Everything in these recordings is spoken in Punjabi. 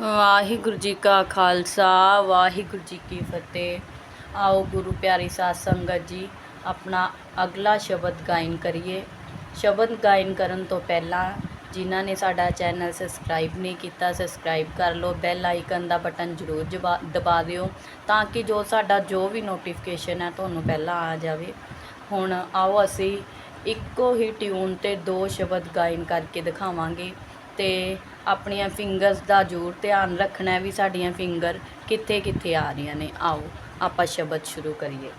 ਵਾਹਿਗੁਰੂ ਜੀ ਕਾ ਖਾਲਸਾ, ਵਾਹਿਗੁਰੂ ਜੀ ਕੀ ਫਤਿਹ। ਆਓ ਗੁਰੂ ਪਿਆਰੀ ਸਾਧ ਸੰਗਤ ਜੀ, ਆਪਣਾ ਅਗਲਾ ਸ਼ਬਦ ਗਾਇਨ ਕਰੀਏ। ਸ਼ਬਦ ਗਾਇਨ ਕਰਨ ਤੋਂ ਪਹਿਲਾਂ ਜਿਨ੍ਹਾਂ ਨੇ ਸਾਡਾ ਚੈਨਲ ਸਬਸਕ੍ਰਾਈਬ ਨਹੀਂ ਕੀਤਾ, ਸਬਸਕ੍ਰਾਈਬ ਕਰ ਲਓ, ਬੈਲ ਆਈਕਨ ਦਾ ਬਟਨ ਜ਼ਰੂਰ ਜਬਾ- ਦਬਾ ਦਿਓ ਤਾਂ ਕਿ ਜੋ ਸਾਡਾ ਜੋ ਵੀ ਨੋਟੀਫਿਕੇਸ਼ਨ ਹੈ ਤੁਹਾਨੂੰ ਪਹਿਲਾਂ ਆ ਜਾਵੇ। ਹੁਣ ਆਓ ਅਸੀਂ ਇੱਕੋ ਹੀ ਟਿਊਨ ਤੇ ਦੋ ਸ਼ਬਦ ਗਾਇਨ ਕਰਕੇ ਦਿਖਾਵਾਂਗੇ ਤੇ ਆਪਣੀਆਂ ਫਿੰਗਰਸ ਦਾ ਜ਼ਰੂਰ ਧਿਆਨ ਰੱਖਣਾ ਵੀ ਸਾਡੀਆਂ ਫਿੰਗਰ ਕਿੱਥੇ ਕਿੱਥੇ ਆ ਰਹੀਆਂ ਨੇ। ਆਓ, ਆਪਾਂ ਸ਼ਬਦ ਸ਼ੁਰੂ ਕਰੀਏ।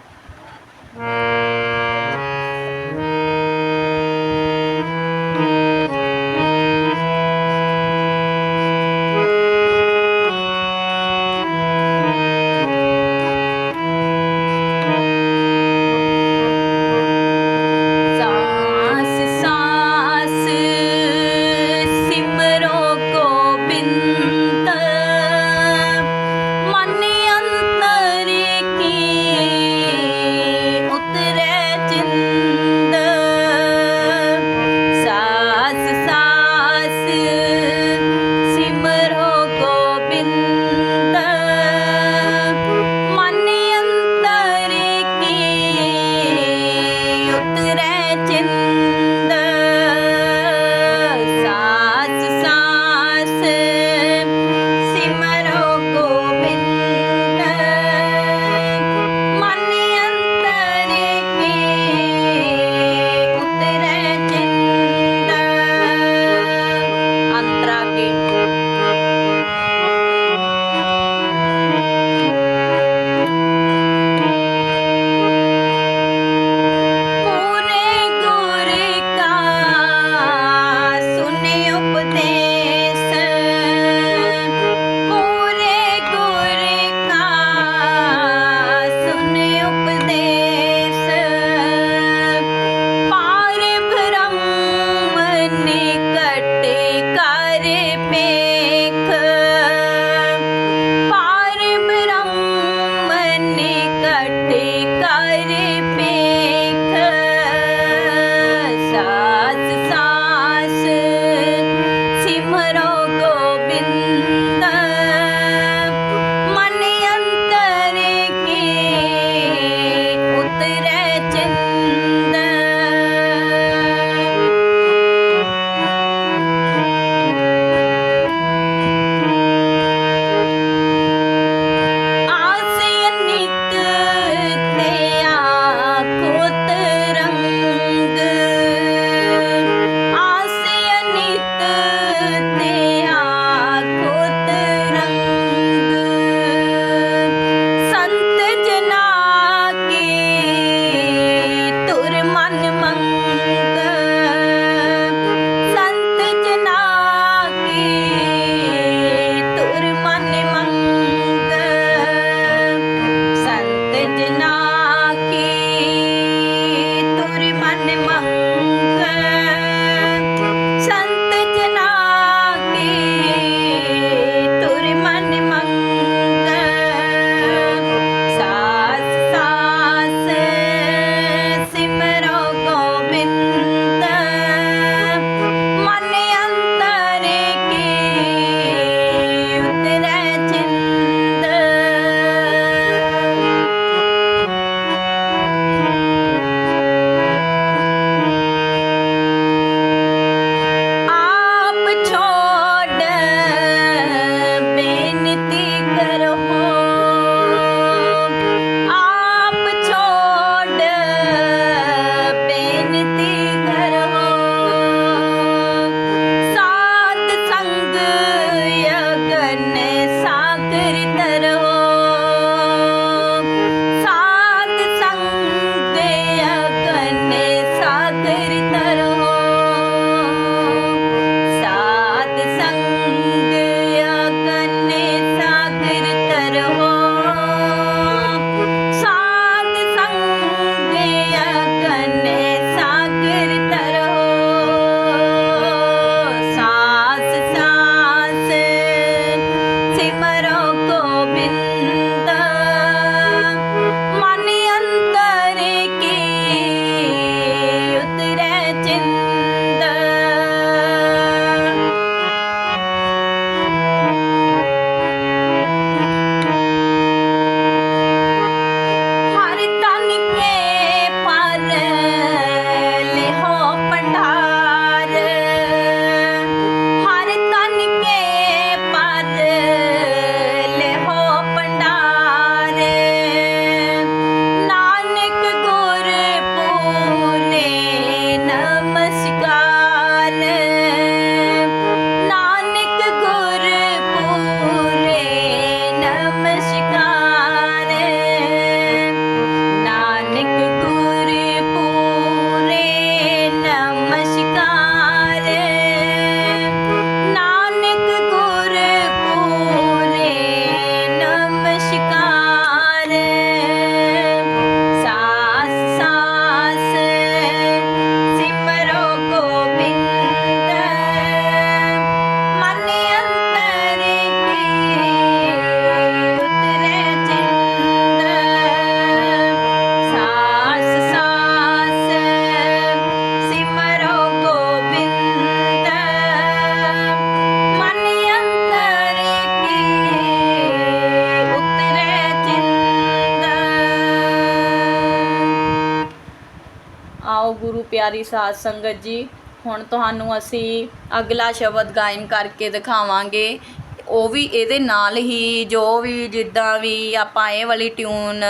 ਪਿਆਰੀ ਸਾਧ ਸੰਗਤ ਜੀ, ਹੁਣ ਤੁਹਾਨੂੰ ਅਸੀਂ ਅਗਲਾ ਸ਼ਬਦ ਗਾਇਨ ਕਰਕੇ ਦਿਖਾਵਾਂਗੇ। ਉਹ ਵੀ ਇਹਦੇ ਨਾਲ ਹੀ, ਜੋ ਵੀ ਜਿੱਦਾਂ ਵੀ ਆਪਾਂ ਇਹ ਵਾਲੀ ਟਿਊਨ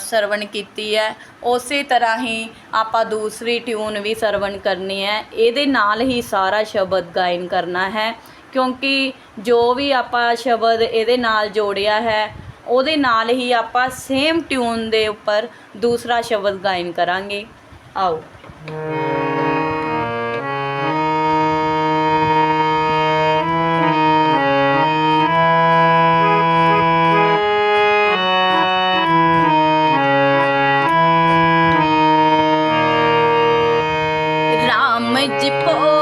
ਸਰਵਣ ਕੀਤੀ ਹੈ, ਉਸੇ ਤਰ੍ਹਾਂ ਹੀ ਆਪਾਂ ਦੂਸਰੀ ਟਿਊਨ ਵੀ ਸਰਵਣ ਕਰਨੀ ਹੈ। ਇਹਦੇ ਨਾਲ ਹੀ ਸਾਰਾ ਸ਼ਬਦ ਗਾਇਨ ਕਰਨਾ ਹੈ, ਕਿਉਂਕਿ ਜੋ ਵੀ ਆਪਾਂ ਸ਼ਬਦ ਇਹਦੇ ਨਾਲ ਜੋੜਿਆ ਹੈ, ਉਹਦੇ ਨਾਲ ਹੀ ਆਪਾਂ ਸੇਮ ਟਿਊਨ ਦੇ ਉੱਪਰ ਦੂਸਰਾ ਸ਼ਬਦ ਗਾਇਨ ਕਰਾਂਗੇ। ਆਓ। Ramji po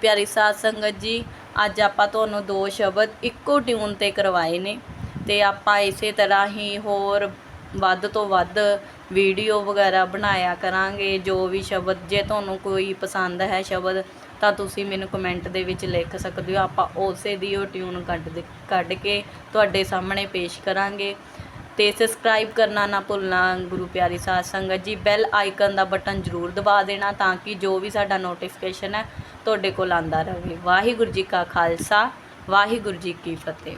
ਪਿਆਰੀ ਸਾਧ ਸੰਗਤ ਜੀ, ਅੱਜ ਆਪਾਂ ਤੁਹਾਨੂੰ ਦੋ ਸ਼ਬਦ ਇੱਕੋ ਟਿਊਨ ਤੇ ਕਰਵਾਏ ਨੇ ਤੇ ਆਪਾਂ ਇਸੇ ਤਰ੍ਹਾਂ ਹੀ ਹੋਰ ਵੱਧ ਤੋਂ ਵੱਧ ਵੀਡੀਓ ਵਗੈਰਾ ਬਣਾਇਆ ਕਰਾਂਗੇ। ਜੋ ਵੀ ਸ਼ਬਦ ਜੇ ਤੁਹਾਨੂੰ ਕੋਈ ਪਸੰਦ ਹੈ ਸ਼ਬਦ, ਤਾਂ ਤੁਸੀਂ ਮੈਨੂੰ ਕਮੈਂਟ ਦੇ ਵਿੱਚ ਲਿਖ ਸਕਦੇ ਹੋ। ਆਪਾਂ ਉਸੇ ਦੀ ਉਹ ਟਿਊਨ ਕੱਢ ਦੇ, ਕੱਢ ਕੇ ਤੁਹਾਡੇ ਸਾਹਮਣੇ ਪੇਸ਼ ਕਰਾਂਗੇ। ਤੇ ਸਬਸਕ੍ਰਾਈਬ ਕਰਨਾ ਨਾ ਭੁੱਲਣਾ, ਗੁਰੂ ਪਿਆਰੀ ਸਾਧ ਸੰਗਤ ਜੀ ਬੈਲ ਆਈਕਨ ਦਾ ਬਟਨ ਜ਼ਰੂਰ ਦਬਾ ਦੇਣਾ ਤਾਂ ਕਿ ਜੋ ਵੀ ਸਾਡਾ ਨੋਟੀਫਿਕੇਸ਼ਨ ਹੈ, ਤੁਹਾਡੇ ਕੋਲ ਆਂਦਾ ਰਹੇ। ਵਾਹਿਗੁਰੂ ਜੀ ਕਾ ਖਾਲਸਾ, ਵਾਹਿਗੁਰੂ ਜੀ ਕੀ ਫਤਿਹ।